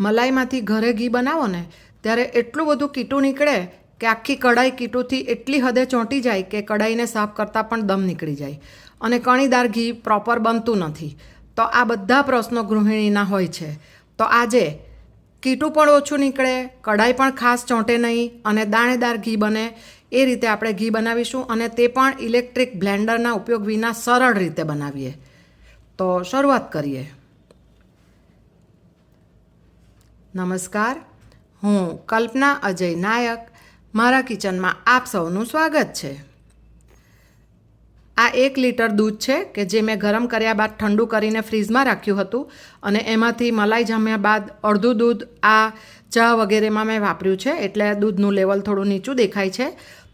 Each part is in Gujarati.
મલાઈમાંથી ઘરે ઘી બનાવો ને, ત્યારે એટલું બધું કીટું નીકળે કે આખી કઢાઈ કીટુંથી એટલી હદે ચોંટી જાય કે કઢાઈને સાફ કરતાં પણ દમ નીકળી જાય. અને કણીદાર ઘી પ્રોપર બનતું નથી. તો આ બધા પ્રશ્નો ગૃહિણીના હોય છે. તો આજે કીટું પણ ઓછું નીકળે, કઢાઈ પણ ખાસ ચોંટે નહીં અને દાણેદાર ઘી બને એ રીતે આપણે ઘી બનાવીશું અને તે પણ ઇલેક્ટ્રિક બ્લેન્ડરના ઉપયોગ વિના સરળ રીતે બનાવીએ. તો શરૂઆત કરીએ. નમસ્કાર, હું કલ્પના અજય નાયક, મારા કિચનમાં આપ સૌનું સ્વાગત છે. આ એક લીટર દૂધ છે કે જે મેં ગરમ કર્યા બાદ ઠંડુ કરીને ફ્રીઝમાં રાખ્યું હતું અને એમાંથી મલાઈ જામ્યા બાદ અડધું દૂધ આ ચા વગેરેમાં મેં વાપર્યું છે એટલે દૂધનું લેવલ થોડું નીચું દેખાય છે.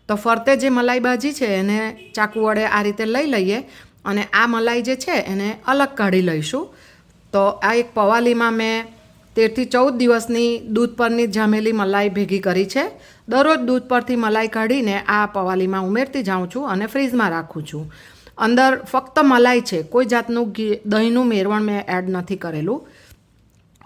તો ફરતે જે મલાઈ બાજી છે એને ચાકુ વડે આ રીતે લઈ લઈએ અને આ મલાઈ જે છે એને અલગ કાઢી લઈશું. તો આ એક પવાલીમાં મેં તેરથી ચૌદ દિવસની દૂધ પરની જામેલી મલાઈ ભેગી કરી છે. દરરોજ દૂધ પરથી મલાઈ કાઢીને આ પવાલીમાં ઉમેરતી જાઉં છું અને ફ્રીઝમાં રાખું છું. અંદર ફક્ત મલાઈ છે, કોઈ જાતનું ઘી, દહીંનું મેરવણ મેં એડ નથી કરેલું.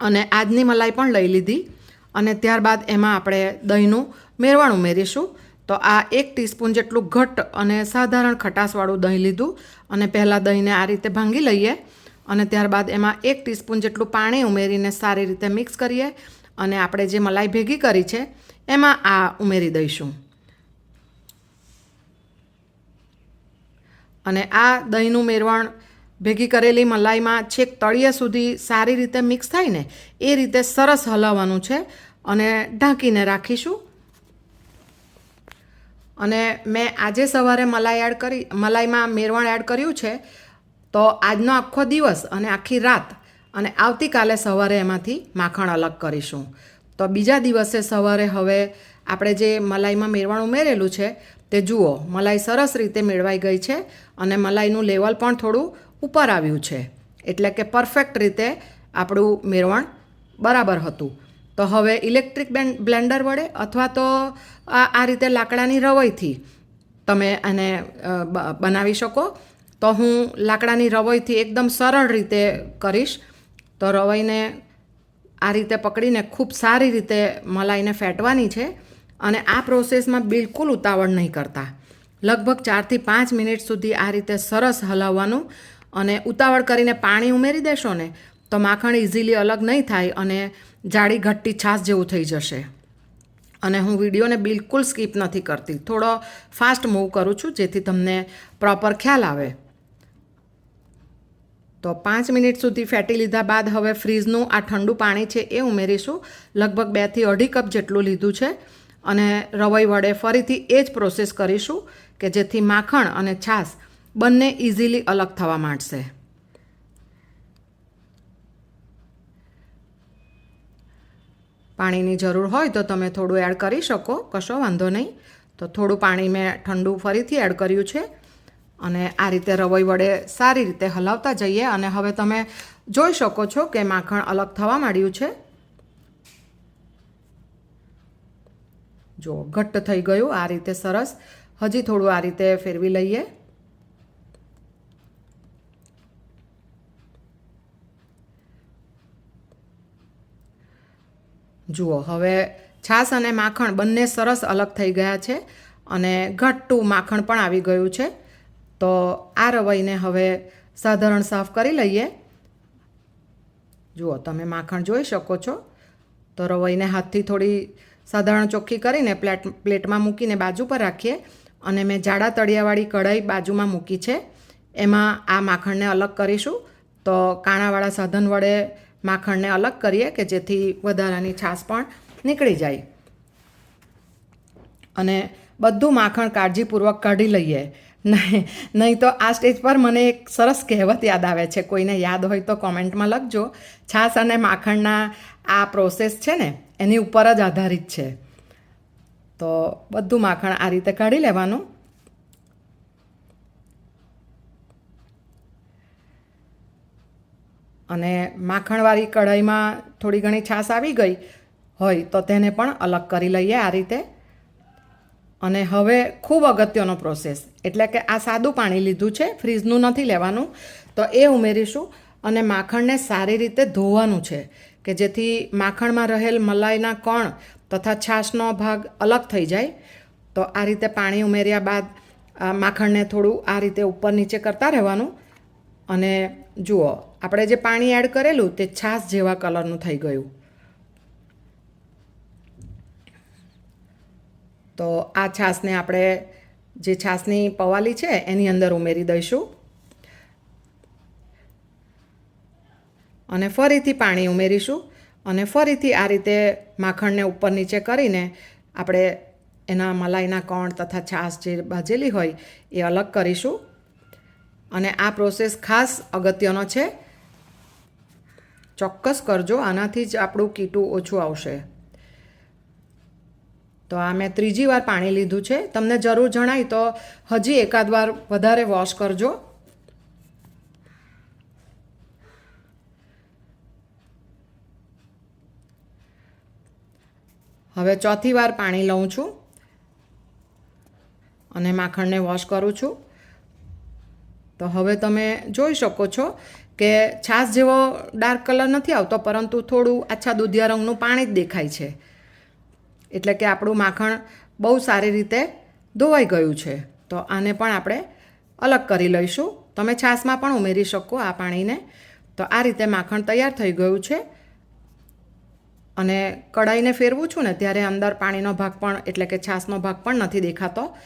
અને આજની મલાઈ પણ લઈ લીધી. અને ત્યારબાદ એમાં આપણે દહીંનું મેરવણ ઉમેરીશું. તો આ એક ટીસ્પૂન જેટલું ઘટ્ટ અને સાધારણ ખટાશવાળું દહીં લીધું. અને પહેલાં દહીંને આ રીતે ભાંગી લઈએ. અને ત્યારબાદ એમાં એક ટીસ્પૂન જેટલું પાણી ઉમેરીને સારી રીતે મિક્સ કરીએ અને આપણે જે મલાઈ ભેગી કરી છે, એમાં આ ઉમેરી દઈશું. અને આ દહીંનું મેરવણ ભેગી કરેલી મલાઈમાં છેક તળિયે સુધી સારી રીતે મિક્સ થાય ને, એ રીતે સરસ હલાવવાનું છે અને ઢાંકીને રાખીશું. અને મેં આજે સવારે મલાઈ એડ કરી, મલાઈમાં મેરવણ એડ કર્યું છે તો આજનો આખો દિવસ અને આખી રાત અને આવતીકાલે સવારે એમાંથી માખણ અલગ કરીશું. તો બીજા દિવસે સવારે હવે આપણે જે મલાઈમાં મેરવણ ઉમેરેલું છે તે જુઓ, મલાઈ સરસ રીતે મેળવાઈ ગઈ છે અને મલાઈનું લેવલ પણ થોડું ઉપર આવ્યું છે. એટલે કે પરફેક્ટ રીતે આપણું મેળવણ બરાબર હતું. તો હવે ઇલેક્ટ્રિક બ્લેન્ડર વડે અથવા તો આ રીતે લાકડાની રવઈથી તમે એને બનાવી શકો. તો હું લાકડાની રવઈથી એકદમ સરળ રીતે કરીશ. તો રવઈને આ રીતે પકડીને ખૂબ સારી રીતે મલાઈને ફેટવાની છે અને આ પ્રોસેસમાં બિલકુલ ઉતાવળ નહીં કરતા. લગભગ ચારથી પાંચ મિનિટ સુધી આ રીતે સરસ હલાવવાનું અને ઉતાવળ કરીને પાણી ઉમેરી દેશો ને, તો માખણ ઇઝીલી અલગ નહીં થાય અને જાડી ઘટ્ટી છાશ જેવું થઈ જશે. અને હું વિડીયોને બિલકુલ સ્કીપ નથી કરતી. થોડો ફાસ્ટ મૂવ કરું છું જેથી તમને પ્રોપર ખ્યાલ આવે. તો પાંચ મિનિટ સુધી ફેટી લીધા બાદ હવે ફ્રીઝનું આ ઠંડુ પાણી છે એ ઉમેરીશું. લગભગ બેથી અઢી કપ જેટલું લીધું છે. અને રવઈ વડે ફરીથી એ જ પ્રોસેસ કરીશું કે જેથી માખણ અને છાશ બંને ઇઝીલી અલગ થવા માંડશે. પાણીની જરૂર હોય તો તમે થોડું એડ કરી શકો, કશો વાંધો નહીં. તો થોડું પાણી મેં ઠંડુ ફરીથી એડ કર્યું છે. અને આ રીતે રવોઈ વડે સારી રીતે હલાવતા જઈએ અને હવે તમે જોઈ શકો છો કે માખણ અલગ થવા માંડ્યું છે. જો ઘટ્ટ થઈ ગયું, આ રીતે સરસ. હજી થોડું આ રીતે ફેરવી લઈએ. જુઓ, હવે છાશ અને માખણ બંને સરસ અલગ થઈ ગયા છે અને ઘટ્ટું માખણ પણ આવી ગયું છે. તો આ રવાઈને હવે સાધારણ સાફ કરી લઈએ. જુઓ, તમે માખણ જોઈ શકો છો. તો રવાઈને હાથથી થોડી સાધારણ ચોખ્ખી કરીને પ્લેટ, પ્લેટમાં મૂકીને બાજુ પર રાખીએ. અને મેં જાડા તળિયાવાળી કઢાઈ બાજુમાં મૂકી છે. એમાં આ માખણને અલગ કરીશું. તો કાણાવાળા સાધન વડે માખણને અલગ કરીએ કે જેથી વધારાની છાશ પણ નીકળી જાય. અને બધું માખણ કાળજીપૂર્વક કાઢી લઈએ. નહીં નહીં તો આ સ્ટેજ પર મને એક સરસ કહેવત યાદ આવે છે. કોઈને યાદ હોય તો કોમેન્ટમાં લખજો. છાશ અને માખણના આ પ્રોસેસ છે ને, એની ઉપર જ આધારિત છે. તો બધું માખણ આ રીતે કાઢી લેવાનું. અને માખણવાળી કઢાઈમાં થોડી ઘણી છાશ આવી ગઈ હોય તો તેને પણ અલગ કરી લઈએ આ રીતે. અને હવે ખૂબ અગત્યનો પ્રોસેસ એટલે કે આ સાદું પાણી લીધું છે, ફ્રીજનું નથી લેવાનું, તો એ ઉમેરીશું અને માખણને સારી રીતે ધોવાનું છે, કે જેથી માખણમાં રહેલ મલાઈના કણ તથા છાશનો ભાગ અલગ થઈ જાય. તો આ રીતે પાણી ઉમેર્યા બાદ માખણને થોડું આ રીતે ઉપર નીચે કરતા રહેવાનું. અને જુઓ, આપણે જે પાણી એડ કરેલું તે છાશ જેવા કલરનું થઈ ગયું. તો આ છાશને આપણે જે છાશની પવાલી છે એની અંદર ઉમેરી દઈશું. અને ફરીથી પાણી ઉમેરીશું અને ફરીથી આ રીતે માખણને ઉપર નીચે કરીને આપણે એના મલાઈના કણ તથા છાશ જે ભાજેલી હોય એ અલગ કરીશું. અને આ પ્રોસેસ ખાસ અગત્યનો છે. ચોક્કસ કરજો, આનાથી જ આપણું કીટું ઓછું આવશે. તો આ મેં ત્રીજી વાર પાણી લીધું છે. તમને જરૂર જણાય તો હજી એકાદ વાર વધારે વોશ કરજો. હવે ચોથી વાર પાણી લઉં છું અને માખણને વોશ કરું છું. તો હવે તમે જોઈ શકો છો કે છાશ જેવો ડાર્ક કલર નથી આવતો, પરંતુ થોડું આછા દૂધિયા રંગનું પાણી જ દેખાય છે. એટલે કે આપણું માખણ બહુ સારી રીતે ધોવાઈ ગયું છે. તો આને પણ આપણે અલગ કરી લઈશું. તમે છાશમાં પણ ઉમેરી શકો આ પાણીને. તો આ રીતે માખણ તૈયાર થઈ ગયું છે. અને કઢાઈને ફેરવું છું ને ત્યારે અંદર પાણીનો ભાગ પણ, એટલે કે છાશનો ભાગ પણ નથી દેખાતો.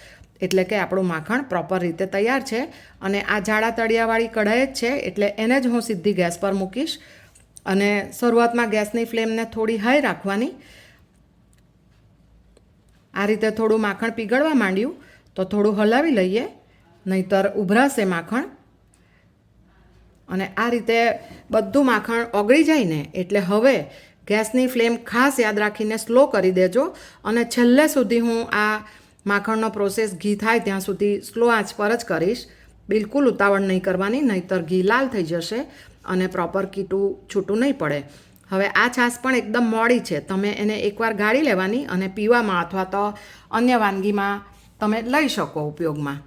એટલે કે આપણું માખણ પ્રોપર રીતે તૈયાર છે. અને આ જાડા તળિયાવાળી કઢાઈ જ છે, એટલે એને જ હું સીધી ગેસ પર મૂકીશ. અને શરૂઆતમાં ગેસની ફ્લેમને થોડી હાઈ રાખવાની. આ રીતે થોડું માખણ પીગળવા માંડ્યું, તો થોડું હલાવી લઈએ, નહીતર ઉભરાશે માખણ. અને આ રીતે બધું માખણ ઓગળી જાય ને, એટલે હવે ગેસની ફ્લેમ ખાસ યાદ રાખીને સ્લો કરી દેજો અને છેલ્લે સુધી હું આ માખણનો પ્રોસેસ ઘી થાય ત્યાં સુધી સ્લો આંચ પર જ કરીશ. બિલકુલ ઉતાવળ નહીં કરવાની, નહીતર ઘી લાલ થઈ જશે અને પ્રોપર કીટું છૂટું નહીં પડે. હવે આ છાશ પણ એકદમ મોડી છે. તમે એને એકવાર ગાળી લેવાની અને પીવામાં અથવા તો અન્ય વાનગીમાં તમે લઈ શકો ઉપયોગમાં.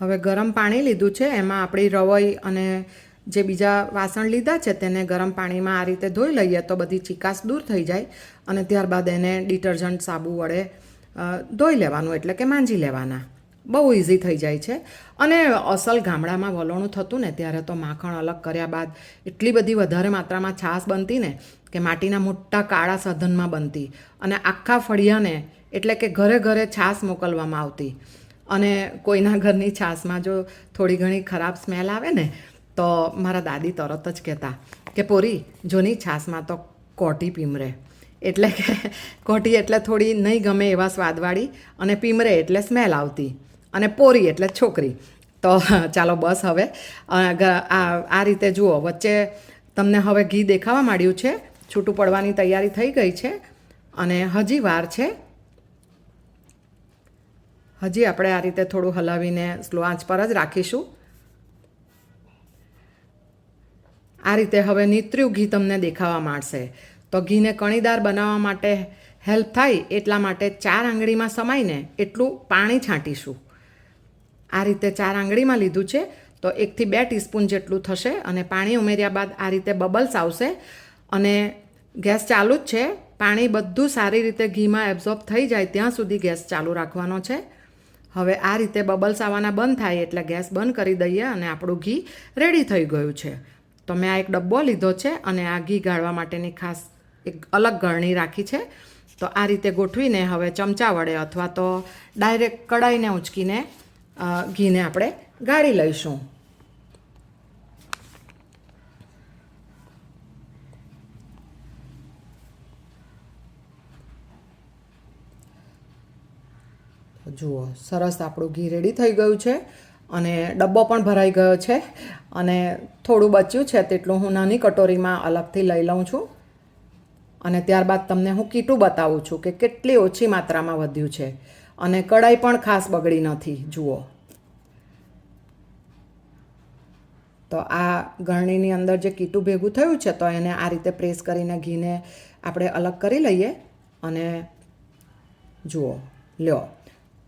હવે ગરમ પાણી લીધું છે. એમાં આપણી રવઈ અને જે બીજા વાસણ લીધા છે તેને ગરમ પાણીમાં આ રીતે ધોઈ લઈએ તો બધી ચિકાસ દૂર થઈ જાય અને ત્યારબાદ એને ડિટર્જન્ટ સાબુ વડે ધોઈ લેવાનું એટલે કે માંજી લેવાના. બહુ ઇઝી થઈ જાય છે. અને અસલ ગામડામાં વલોણું થતું ને ત્યારે તો માખણ અલગ કર્યા બાદ એટલી બધી વધારે માત્રામાં છાશ બનતી ને કે માટીના મોટા કાળા સાધનમાં બનતી. અને આખા ફળિયાને એટલે કે ઘરે ઘરે છાશ મોકલવામાં આવતી. અને કોઈના ઘરની છાશમાં જો થોડી ઘણી ખરાબ સ્મેલ આવે ને, તો મારા દાદી તરત જ કહેતા કે, પોરી, જોની છાશમાં તો કોટી પીમરે. એટલે કે કોટી એટલે થોડી નહીં ગમે એવા સ્વાદવાળી અને પીમરે એટલે સ્મેલ આવતી. અને પોરી એટલે છોકરી. તો, ચાલો બસ હવે. આ રીતે જુઓ. વચ્ચે તમને હવે ઘી દેખાવા માંડ્યું છે. છૂટું પડવાની તૈયારી થઈ ગઈ છે. અને હજી વાર છે. હજી આપણે આ રીતે થોડું હલાવીને સ્લો આંચ પર જ રાખીશું. આ રીતે હવે નીતર્યું ઘી તમને દેખાવા માંડશે. તો ઘીને કણીદાર બનાવવા માટે હેલ્પ થાય એટલા માટે ચાર આંગળીમાં સમાઈને એટલું પાણી છાંટીશું. આ રીતે ચાર આંગળીમાં લીધું છે, તો એકથી બે ટીસ્પૂન જેટલું થશે અને પાણી ઉમેર્યા બાદ આ રીતે બબલ્સ આવશે. અને ગેસ ચાલુ જ છે. પાણી બધું સારી રીતે ઘીમાં એબ્ઝોર્બ થઈ જાય ત્યાં સુધી ગેસ ચાલુ રાખવાનો છે. હવે આ રીતે બબલ્સ આવવાના બંધ થાય એટલે ગેસ બંધ કરી દઈએ અને આપણું ઘી રેડી થઈ ગયું છે. તો મેં આ એક ડબ્બો લીધો છે અને આ ઘી ગાળવા માટેની ખાસ એક અલગ ગળણી રાખી છે. તો આ રીતે ગોઠવીને હવે ચમચા વડે અથવા તો ડાયરેક્ટ કડાઈને ઉંચકીને ઘીને આપણે ગાળી લઈશું. જુઓ, સરસ આપણું ઘી રેડી થઈ ગયું છે અને ડબ્બો પણ ભરાઈ ગયો છે અને થોડું બચ્યું છે તેટલું હું નાની કટોરીમાં અલગથી લઈ લઉં છું. અને ત્યારબાદ તમને હું કીટું બતાવું છું કે કેટલી ઓછી માત્રામાં વધ્યું છે. અને કઢાઈ પણ ખાસ બગડી નથી, જુઓ. તો આ ગરણીની અંદર જે કીટું ભેગું થયું છે, તો એને આ રીતે પ્રેસ કરીને ઘીને આપણે અલગ કરી લઈએ અને જુઓ, લ્યો.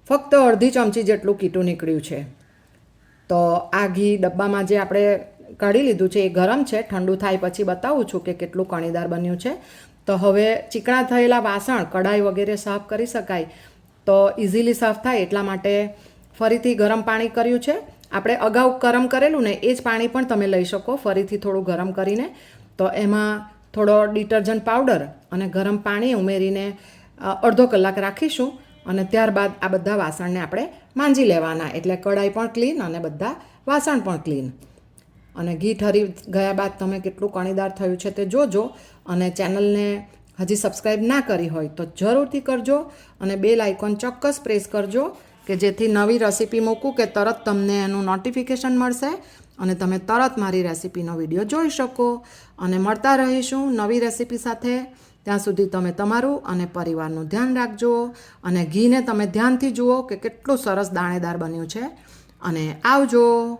ફક્ત અડધી ચમચી જેટલું કીટું નીકળ્યું છે. તો આ ઘી ડબ્બામાં જે આપણે કાઢી લીધું છે, એ ગરમ છે. ઠંડુ થાય પછી બતાવું છું કે કેટલું કણીદાર બન્યું છે. તો હવે ચીકણા થયેલા વાસણ, કઢાઈ વગેરે સાફ કરી શકાય. તો ઇઝીલી સાફ થાય એટલા માટે ફરીથી ગરમ પાણી કર્યું છે. આપણે અગાઉ ગરમ કરેલું ને એ જ પાણી પણ તમે લઈ શકો. ફરીથી થોડું ગરમ કરીને. તો એમાં થોડો ડિટર્જન્ટ પાવડર અને ગરમ પાણી ઉમેરીને અડધો કલાક રાખીશું અને ત્યારબાદ આ બધા વાસણને આપણે માંજી લેવાના. એટલે કઢાઈ પણ ક્લીન અને બધા વાસણ પણ ક્લીન અને ઘી ઠરી ગયા બાદ તમે કેટલું કણીદાર થયું છે તે જોજો અને ચેનલને હજી સબસ્ક્રાઈબ ના કરી હોય તો જરૂરથી કરજો અને બેલ આઇકોન ચોક્કસ પ્રેસ કરજો કે જેથી નવી રેસીપી મૂકું કે તરત તમને એનું નોટિફિકેશન મળશે અને તમે તરત મારી રેસીપીનો વીડિયો જોઈ શકો. અને મળતા રહીશું નવી રેસીપી સાથે. ત્યાં સુધી તમે તમારું અને પરિવારનું ધ્યાન રાખજો અને ઘીને તમે ધ્યાનથી જુઓ કે કેટલું સરસ દાણેદાર બન્યું છે. અને આવજો.